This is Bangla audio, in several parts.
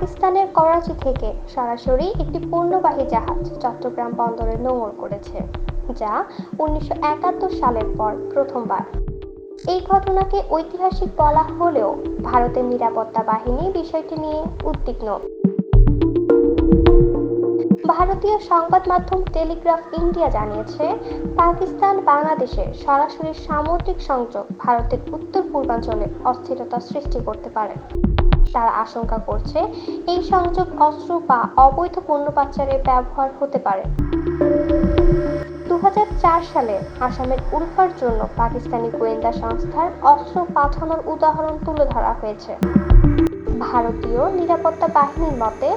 পাকিস্তানের করাচি থেকে সরাসরি একটি পণ্যবাহী জাহাজ চট্টগ্রাম বন্দরে নোঙর করেছে, যা উনিশশো একাত্তর সালের পর প্রথমবার। এই ঘটনাকে ঐতিহাসিক বলা হলেও ভারতের নিরাপত্তা বাহিনী বিষয়টি নিয়ে উদ্বিগ্ন। ভারতীয় সংবাদ মাধ্যম টেলিগ্রাফ ইন্ডিয়া জানিয়েছে, পাকিস্তান বাংলাদেশে সরাসরি সামুদ্রিক সংযোগ ভারতের উত্তর পূর্বাঞ্চলে অস্থিরতা সৃষ্টি করতে পারে। তারা আশঙ্কা করছে, এই সংযোগ অস্ত্র বা অবৈধ পণ্য পাচারে ব্যবহার হতে পারে। দু হাজার চার সালে আসামের উলফার জন্য পাকিস্তানি গোয়েন্দা সংস্থার অস্ত্র পাঠানোর উদাহরণ তুলে ধরা হয়েছে। ভারতীয় নিরাপত্তা বাহিনীর মতে,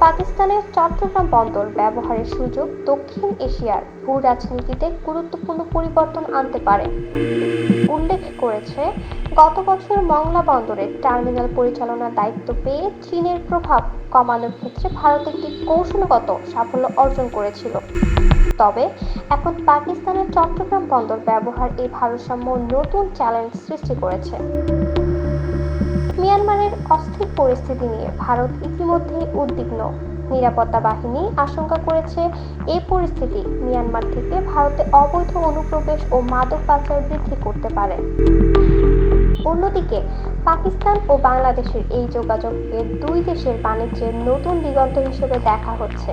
পাকিস্তানের চট্টগ্রাম বন্দর ব্যবহারের সুযোগ দক্ষিণ এশিয়ার ভূ রাজনীতিতে গুরুত্বপূর্ণ পরিবর্তন আনতে পারে। উল্লেখ করেছে, গত বছর মংলা বন্দরের টার্মিনাল পরিচালনার দায়িত্ব পেয়ে চীনের প্রভাব কমানোর ক্ষেত্রে ভারত একটি কৌশলগত সাফল্য অর্জন করেছিল। তবে, এখন পাকিস্তানের চট্টগ্রাম বন্দর ব্যবহার এই ভারসাম্য নতুন চ্যালেঞ্জ সৃষ্টি করেছে। মিয়ানমারের অস্থির পরিস্থিতি নিয়ে ভারত ইতিমধ্যেই উদ্বিগ্ন। নিরাপত্তা বাহিনী আশঙ্কা করেছে, এই পরিস্থিতি মিয়ানমার থেকে ভারতে অবৈধ অনুপ্রবেশ ও মাদক পাচার বৃদ্ধি করতে পারে। অন্যদিকে পাকিস্তান ও বাংলাদেশের এই যোগাযোগকে দুই দেশের বাণিজ্যের নতুন দিগন্ত হিসেবে দেখা হচ্ছে।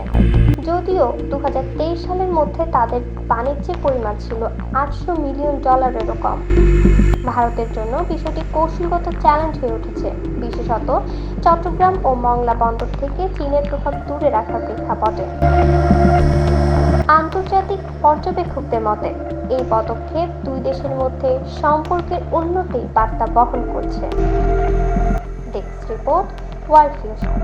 যদিও দু হাজার তেইশ সালের মধ্যে তাদের বাণিজ্যের পরিমাণ ছিল আটশো মিলিয়ন ডলারেরও কম। ভারতের জন্য বিষয়টি কৌশলগত চ্যালেঞ্জ হয়ে উঠেছে। বিশেষত চট্টগ্রাম ও মংলা বন্দর থেকে চীনের প্রভাব দূরে রাখার প্রেক্ষাপটে। পর্যবেক্ষকদের মতে, এই পদক্ষেপ দুই দেশের মধ্যে সম্পর্কের উন্নতির বার্তা বহন করছে। Report, world fusion